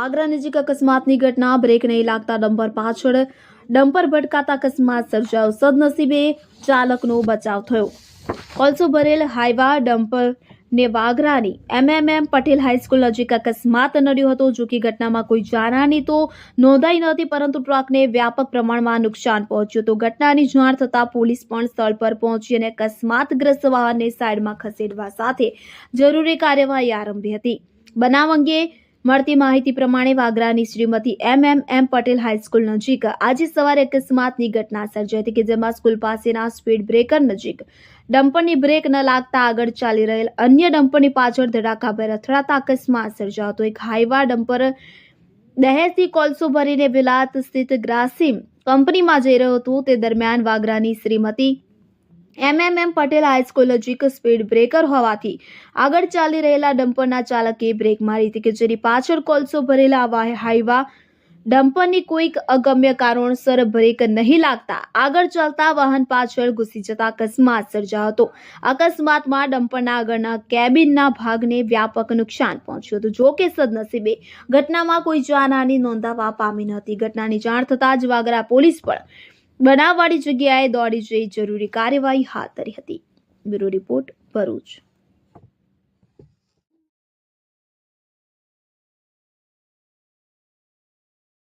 વાગરા નજીક અકસ્માતની ઘટના, બ્રેક નહીં લાગતા ડમ્પર પાછળ ડમ્પર ભટકાતા અકસ્માત સર્જાયો. સદનસીબે ચાલકનો બચાવ થયો. કોલસો ભરેલ હાઈવા ડમ્પર ને વાગરાની એમએમએમ પટેલ હાઈસ્કૂલ નજીક અકસ્માત નડ્યો હતો. જો કે ઘટનામાં કોઈ જાનહાની તો નોંધાઈ નહોતી, પરંતુ ટ્રકને વ્યાપક પ્રમાણમાં નુકસાન પહોંચ્યું તો ઘટનાની જાણ થતાં પોલીસ પણ સ્થળ પર પહોંચી અને અકસ્માતગ્રસ્ત વાહનને સાઈડમાં ખસેડવા સાથે જરૂરી કાર્યવાહી આરંભી હતી. બનાવ અંગે મળતી માહિતી પ્રમાણે વાગરાની Shrimati M M M Patel high school નજીક આજે સવારે અકસ્માતની ઘટના સર્જાઈ હતી કે જેમાં સ્કૂલ પાસેના સ્પીડ બ્રેકર નજીક ડમ્પરની બ્રેક ન લાગતા આગળ ચાલી રહેલ અન્ય ડમ્પરની પાછળ ધડાકાભેર અથડાતા અકસ્માત સર્જાયો હતો. એક હાઈવા ડમ્પર દહેજથી કોલસો ભરીને વિલાત સ્થિત ગ્રાસિમ કંપનીમાં જઈ રહ્યો હતો. તે દરમિયાન વાગરાની શ્રીમતી એમએમએમ પટેલ હાઈસ્કૂલ નજીક સ્પીડ બ્રેકર હોવાથી આગળ ચાલી રહેલા ડમ્પરના ચાલકે બ્રેક મારી હતી કે જેની પાછળ કોલસો ભરેલા હાઈવા ડમ્પરની કોઈક અગમ્ય કારણોસર બ્રેક નહીં લાગતા. આગળ ચાલતા વાહન પાછળ ઘૂસી જતા અકસ્માત સર્જાયો હતો. અકસ્માતમાં ડમ્પરના આગળના કેબિનના ભાગને વ્યાપક નુકસાન પહોંચ્યું હતું. જો કે સદનસીબે ઘટનામાં કોઈ જાનહાની નોંધાવા પામી નહોતી ઘટનાની જાણ થતાં જ વાગરા પોલીસ પણ બનાવવાળી જગ્યાએ દોડી જઈ જરૂરી કાર્યવાહી હાથ ધરી હતી. Bureau report Bharuch.